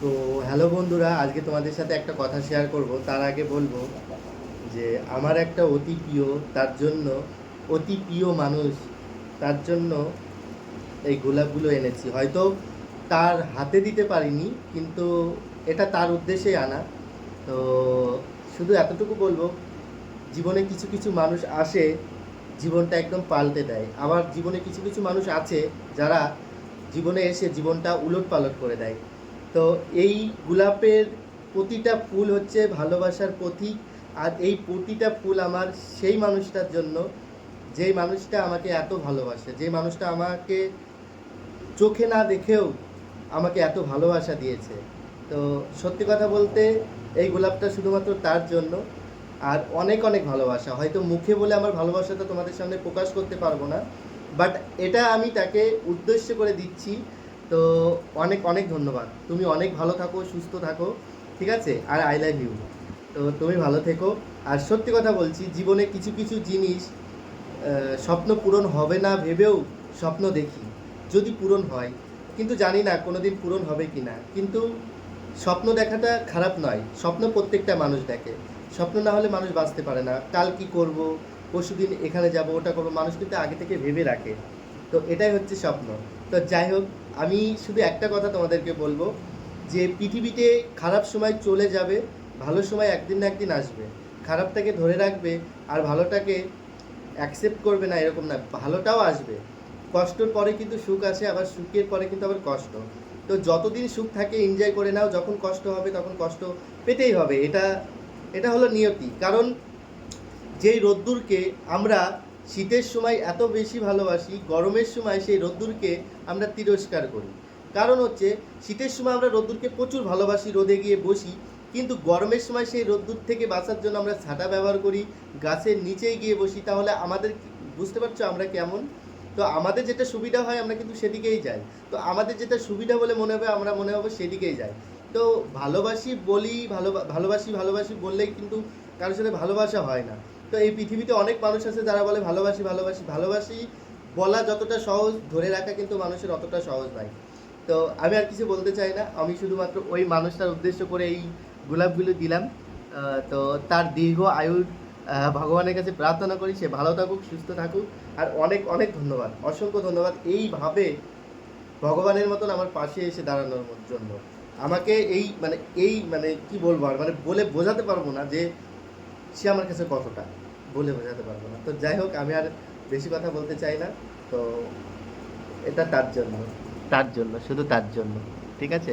তো হ্যালো বন্ধুরা, আজকে তোমাদের সাথে একটা কথা শেয়ার করব। তার আগে বলব যে, আমার একটা অতি প্রিয়, তার জন্য অতি প্রিয় মানুষ, তার জন্য এই গোলাপগুলো এনেছি। হয়তো তার হাতে দিতে পারিনি, কিন্তু এটা তার উদ্দেশ্যেই আনা। তো শুধু এতটুকু বলব, জীবনে কিছু কিছু মানুষ আসে, জীবনটা একদম পাল্টে দেয়। আবার জীবনে কিছু কিছু মানুষ আছে, যারা জীবনে এসে জীবনটা উলট পালট করে দেয়। তো এই গোলাপের প্রতিটা ফুল হচ্ছে ভালোবাসার প্রতীক। আর এই প্রতিটা ফুল আমার সেই মানুষটার জন্য যেই মানুষটা আমাকে এত ভালোবাসে, যে মানুষটা আমাকে চোখে না দেখেও আমাকে এত ভালোবাসা দিয়েছে। তো সত্যি কথা বলতে এই গোলাপটা শুধুমাত্র তার জন্য। আর অনেক অনেক ভালোবাসা। হয়তো মুখে বলে আমার ভালোবাসাটা তোমাদের সামনে প্রকাশ করতে পারব না, বাট এটা আমি তাকে উদ্দেশ্য করে দিচ্ছি তো অনেক অনেক ধন্যবাদ। তুমি অনেক ভালো থাকো, সুস্থ থাকো, ঠিক আছে? আর আই লাভ ইউ তো তুমি ভালো থেকো। আর সত্যি কথা বলছি, জীবনে কিছু কিছু জিনিস স্বপ্ন পূরণ হবে না ভেবেও স্বপ্ন দেখি। যদি পূরণ হয়, কিন্তু জানি না কোনো দিন পূরণ হবে কি না। কিন্তু স্বপ্ন দেখাটা খারাপ নয়। স্বপ্ন প্রত্যেকটা মানুষ দেখে। স্বপ্ন না হলে মানুষ বাঁচতে পারে না। কাল কি করব পরশুদিন এখানে যাব, ওটা করব, মানুষ কিন্তু আগে থেকে ভেবে রাখে। তো এটাই হচ্ছে স্বপ্ন। তো যাই হোক আমি শুধু একটা কথা তোমাদেরকে বলব, যে পৃথিবীতে খারাপ সময় চলে যাবে, ভালো সময় একদিন না একদিন আসবে। খারাপটাকে ধরে রাখবে আর ভালোটাকে অ্যাকসেপ্ট করবে না এরকম না, ভালোটাও আসবে। কষ্টর পরে কিন্তু সুখ আসে আবার সুখের পরে কিন্তু আবার কষ্ট। তো যতদিন সুখ থাকে এনজয় করে নাও, যখন কষ্ট হবে তখন কষ্ট পেতেই হবে। এটা এটা হলো নিয়তি। কারণ যেই রোদ্দুরকে আমরা শীতের সময় এত বেশি ভালোবাসি, গরমের সময় সেই রোদ্দুরকে আমরা তিরস্কার করি। কারণ হচ্ছে, শীতের সময় আমরা রোদ্দুরকে প্রচুর ভালোবাসি, রোদে গিয়ে বসি, কিন্তু গরমের সময় সেই রোদ্দুর থেকে বাঁচার জন্য আমরা ছাতা ব্যবহার করি, গাছের নিচেই গিয়ে বসি, তাহলে আমাদের বুঝতে পারছ আমরা কেমন? তো আমাদের যেটা সুবিধা হয়, আমরা কিন্তু সেদিকেই যাই। তো আমাদের যেটা সুবিধা বলে মনে হবে, আমরা মনে হবে সেদিকেই যাই। তো ভালোবাসি বলি, ভালো, ভালোবাসি ভালোবাসি বললেই কিন্তু কারোর সাথে ভালোবাসা হয় না। তো এই পৃথিবীতে অনেক মানুষ আছে যারা বলে ভালোবাসি ভালোবাসি ভালোবাসি। বলা যতটা সহজ, ধরে রাখা কিন্তু মানুষের অতটা সহজ নয়। তো আমি আর কিছু বলতে চাই না। আমি শুধুমাত্র ওই মানুষটার উদ্দেশ্য করে এই গোলাপগুলো দিলাম। তো তার দীর্ঘ আয়ুর ভগবানের কাছে প্রার্থনা করি, সে ভালো থাকুক, সুস্থ থাকুক। আর অনেক অনেক ধন্যবাদ, অসংখ্য ধন্যবাদ এইভাবে ভগবানের মতন আমার পাশে এসে দাঁড়ানোর জন্য। আমাকে এই মানে এই মানে কি বলব আর? মানে বলে বোঝাতে পারব না যে সে আমার কাছে কতটা। বলে বোঝাতে পারব না। তো যাই হোক, আমি আর বেশি কথা বলতে চাই না। তো এটা তার জন্য। তার জন্য, শুধু তার জন্য। ঠিক আছে?